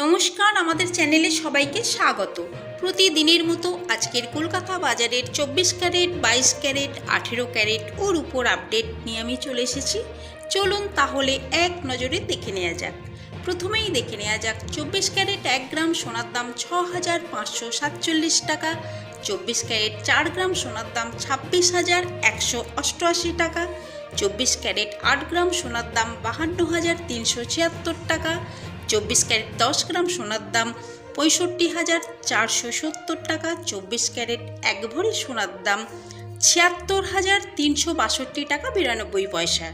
নমস্কার, আমাদের চ্যানেলে সবাইকে স্বাগত। প্রতিদিনের মতো আজকের কলকাতা বাজারের চব্বিশ ক্যারেট, বাইশ ক্যারেট, আঠেরো ক্যারেট ওর উপর আপডেট নিয়ে আমি চলে এসেছি। চলুন তাহলে এক নজরে দেখে নেওয়া যাক। প্রথমেই দেখে নেওয়া যাক, চব্বিশ ক্যারেট এক গ্রাম সোনার দাম ছ হাজার পাঁচশো সাতচল্লিশ টাকা, চব্বিশ ক্যারেট চার গ্রাম সোনার দাম ছাব্বিশ হাজার একশো অষ্টআশি টাকা, চব্বিশ ক্যারেট আট গ্রাম সোনার দাম বাহান্ন হাজার তিনশো ছিয়াত্তর টাকা চব্বিশ ক্যারেট দশ গ্রাম সোনার দাম পঁয়ষট্টি হাজার চারশো সত্তর টাকা, চব্বিশ ক্যারেট এক ভরি সোনার দাম ছিয়াত্তর হাজার তিনশো বাষট্টি টাকা বিরানব্বই পয়সা।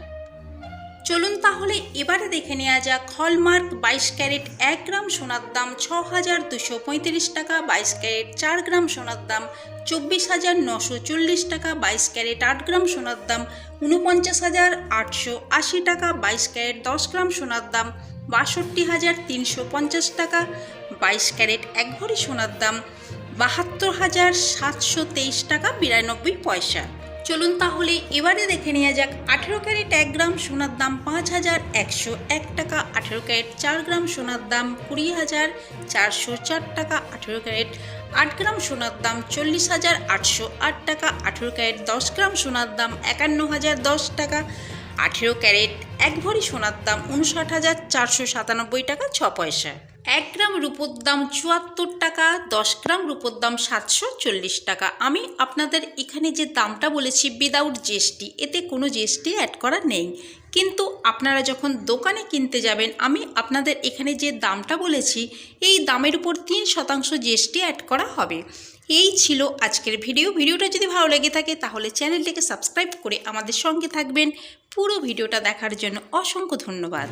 চলুন তাহলে এবারে দেখে নেওয়া যাক হলমার্ক বাইশ ক্যারেট এক গ্রাম সোনার দাম ছ হাজার দুশো পঁয়ত্রিশ টাকা, বাইশ ক্যারেট চার গ্রাম সোনার দাম চব্বিশ হাজার নশো চল্লিশ টাকা, বাইশ ক্যারেট আট গ্রাম সোনার দাম উনপঞ্চাশ হাজার আটশো আশি টাকা, বাইশ ক্যারেট দশ গ্রাম সোনার দাম বাষট্টি হাজার তিনশো পঞ্চাশ টাকা, বাইশ ক্যারেট এক ভরি সোনার দাম, বাহাত্তর হাজার সাতশো তেইশ টাকা বিরানব্বই পয়সা। চলুন তাহলে এবারে দেখে নেওয়া যাক, আঠেরো ক্যারেট এক গ্রাম সোনার দাম পাঁচ হাজার একশো এক টাকা, আঠেরো ক্যারেট চার গ্রাম সোনার দাম কুড়ি হাজার চারশো চার টাকা, আঠেরো ক্যারেট আট গ্রাম সোনার দাম চল্লিশ হাজার আটশো আট টাকা, আঠেরো ক্যারেট দশ গ্রাম সোনার দাম একান্ন হাজার দশ টাকা, আঠেরো ক্যারেট এক ভরি সোনার দাম উনষাট হাজার চারশো সাতানব্বই টাকা, ছ পয়সা। এক গ্রাম রূপোর দাম চুয়াত্তর টাকা, দশ গ্রাম রূপোর দাম সাতশো চল্লিশ টাকা। আমি আপনাদের এখানে যে দামটা বলেছি উইদাউট জিএসটি এতে কোনো জিএসটি অ্যাড করা নেই। কিন্তু আপনারা যখন দোকানে কিনতে যাবেন, আমি আপনাদের এখানে যে দামটা বলেছি, এই দামের উপর তিন শতাংশ জিএসটি অ্যাড করা হবে। এই ছিল আজকের ভিডিও ভিডিওটা যদি ভালো লেগে থাকে, তাহলে চ্যানেলটিকে সাবস্ক্রাইব করে আমাদের সঙ্গে থাকবেন। পুরো ভিডিওটা দেখার জন্য অসংখ্য ধন্যবাদ।